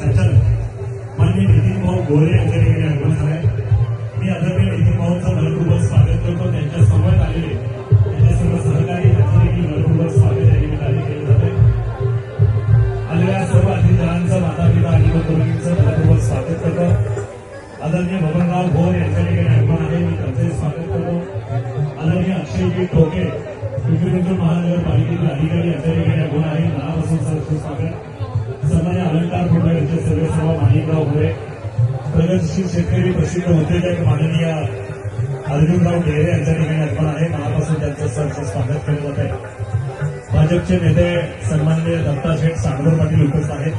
संचालक माननीय नितीन भाऊ गोरे यांच्या ठिकाणी आगमन झालं आहे मी आदरणीय नितीन भाऊंचं मनपूर्वक स्वागत करतो. त्यांच्यासमोर आलेले त्यांचे सर्व सहकारी यांचं देखील मनपूर्वक स्वागत या निमित्ताने केलं जात आहे आलेल्या सर्व अतिथीजनांचं माता पिता आणि तरुणींचं मनपूर्वक स्वागत करतो. आदरणीय बबनराव भोर यांच्या ठिकाणी आगमन आहे. मी त्यांचे अलंकार सर्वसभा माणिकराव भोरे प्रगतशील शेतकरी प्रसिद्ध उद्योजक माननीय अर्जुनराव ढेरे यांच्या ठिकाणी अर्पण आहे. मनापासून त्यांचं सरचं स्वागत केलं जात आहे. भाजपचे नेते सन्माननीय दत्ता शेठ सागरोर पाटील उपस्थित आहेत.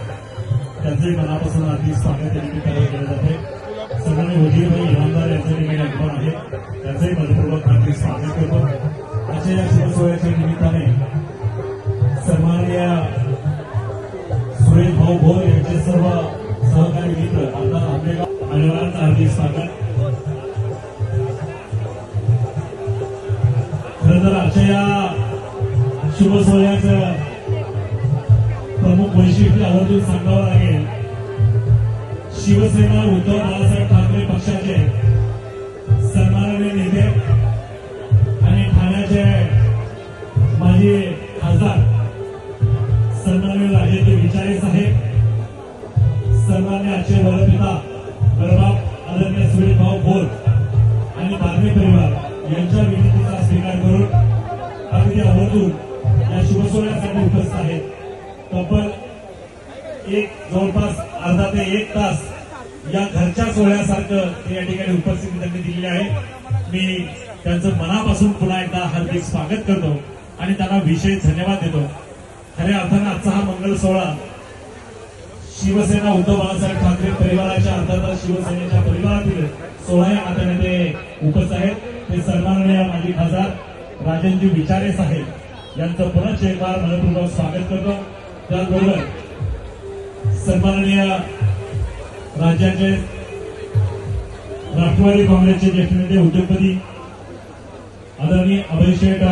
त्यांचंही मनापासून हार्दिक स्वागत या निमित्ताने केलं जाते सन्मान्य मोदीभाई इनामदार यांच्या ठिकाणी अर्पण आहे. त्यांचंही मनपूर्वक हार्दिक स्वागत करतो. आजच्या या शुभ निमित्ताने भाऊ भोर यांचे सर्व सहकारी मित्र आमदार आंबेगाव आढळरांचं हार्दिक स्वागत. खरं तर आजच्या या शुभ सोहळ्याचं प्रमुख वैशिष्ट्य आवर्जून सांगावं लागेल. शिवसेना उद्धव बाळासाहेब ठाकरे पक्षाचे सन्माननीय नेते आणि ठाण्याचे माजी खासदार सन्माननीय राजेंद्र विचारे साहेब. सन्मान्य आजचे वरपिता बरबाब आदरणीय सुरेश भाऊ भोर आणि बारणे परिवार यांच्या विनंतीचा स्वीकार करून अगदी आवर्जून या शुभसोहळ्यासाठी उपस्थित आहेत. तब्बल एक जवळपास अर्धा ते एक तास या घरच्या सोहळ्यासारखं ते या ठिकाणी उपस्थिती त्यांनी दिलेली आहे. मी त्यांचं मनापासून पुन्हा एकदा हार्दिक स्वागत करतो आणि त्यांना विशेष धन्यवाद देतो. खऱ्या अर्थानं आजचा हा मंगल सोहळा शिवसेना उद्धव बाळासाहेब ठाकरे परिवाराच्या अर्थातच शिवसेनेच्या परिवारातील सोळा आता नात्याने ते उपस्थित आहेत. ते सन्माननीय माजी खासदार राजनजी विचारे साहेब यांचं पुनश्च एक मनपूर्वक स्वागत करतो. त्याचबरोबर सन्माननीय राज्याचे राष्ट्रवादी काँग्रेसचे ज्येष्ठ नेते उद्योगपती आदरणीय अभिषेक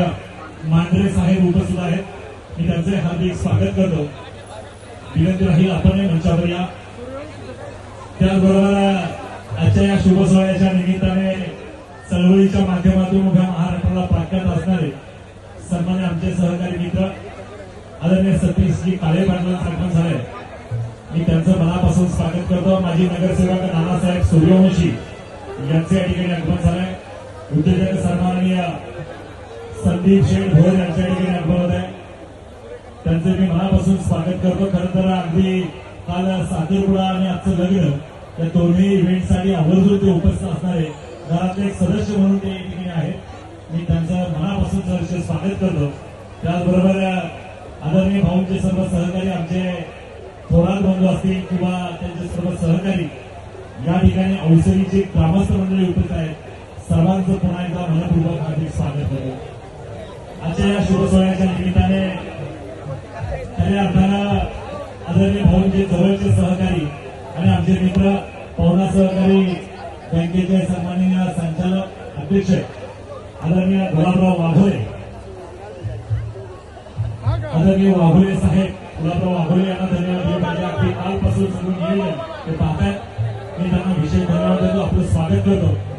मांढरे साहेब उपस्थित आहेत. मी त्यांचे हार्दिक स्वागत करतो. विनंती राहील आपण मंचावर या. त्याचबरोबर आजच्या या शुभ सोहळ्याच्या निमित्ताने चळवळीच्या माध्यमातून उभ्या महाराष्ट्राला प्राख्यात असणारे सन्मान्य आमचे सहकारी मित्र आदरणीय सतीशजी काळे पाटील सरपंच झाले मी त्यांचं मनापासून स्वागत करतो. माजी नगरसेवक नानासाहेब सूर्यवंशी यांचे या ठिकाणी आगमन झालंय. उद्योजक सन्माननीय संदीप शेठ भोर यांच्या ठिकाणी आगमन होत आहे. त्यांचं मी मनापासून स्वागत करतो. खरं तर अगदी काल सातेरपुडा आणि आजचं लग्न या दोन्ही इव्हेंटसाठी आवर्जून ते उपस्थित असणारे घरातले एक सदस्य म्हणून ते ठिकाणी आहेत. मी त्यांचं मनापासून सहर्ष स्वागत करतो. त्याचबरोबर आदरणीय भाऊंचे सर्व सहकारी आमचे थोरात बंधू असतील किंवा त्यांचे सर्व सहकारी या ठिकाणी औषधीचे ग्रामस्थ मंडळी उपस्थित आहेत. सर्वांचं पुन्हा एकदा मनपूर्वक हार्दिक स्वागत करतो. आजच्या या शुभ सोहळ्याच्या खऱ्या अर्थानं आदरणीय भाऊंचे जवळचे सहकारी आणि आमचे मित्र पवना सहकारी बँकेचे सन्माननीय संचालक अध्यक्ष आदरणीय गुलाबराव वाघोळे. आदरणीय वाघोळे साहेब गुलाबराव वाघोळे यांना धन्यवाद दिले पाहिजे अगदी कालपासून सगळं नियोजन ते पाहतायत. मी त्यांना विशेष धन्यवाद देतो. आपलं स्वागत करतो.